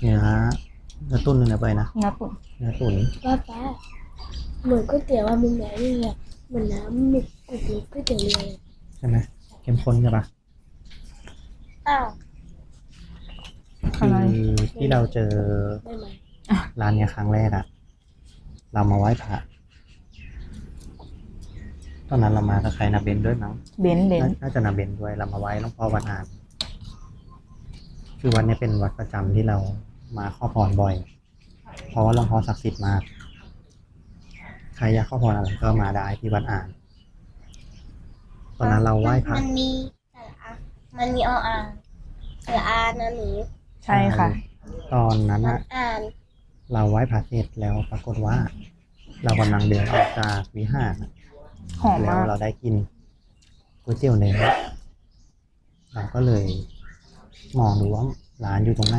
เนื้อเนื้อตุ้นเนื้อไปนะเนื้อตุ๋นเนื้อตุ๋นป้าป้าเหมือนก๋วยเตี๋ยวว่ามึงไหนนี่แหละเหมือนน้ำหมึกก๋วยเตี๋ยวก๋วยเตี๋ยวเรือเลยใช่ไหมเข้มข้นใช่ปะอ้าวคือที่เราเจอได้ไหมร้านเนี้ยครั้งแรกอะเรามาไหว้พระตอนนั้นเรามากับใครนะเบนด้วยมั้งเบนซ์เบนน่าซ์น่าจะนาเบนด้วยเรามาไหว้หลวงพ่อวัดอาน คือวัดเนี้ยเป็นวัดประจำที่เรามาขอพรบ่อย เพราะว่าหลวงพ่อศักดิ์สิทธิ์มากใครอยากขอพรอะไรก็มาได้ที่วัดอ่าน ตอนนั้นเราไหว้พระมันมีแต่ละอันมันมีออ่างแต่ละอันนะหนูใช่ค่ะ ตอนนั้นมันอะอ่านเราไหว้พระเสร็จแล้วปรากฏว่า เรากำลังเดินออกจากวิหารอะหอมแล้วมากเราได้กินก๋วยเตี๋ยวเนื้อเราก็เลย มองดูว่าร้านอยู่ตรงไหน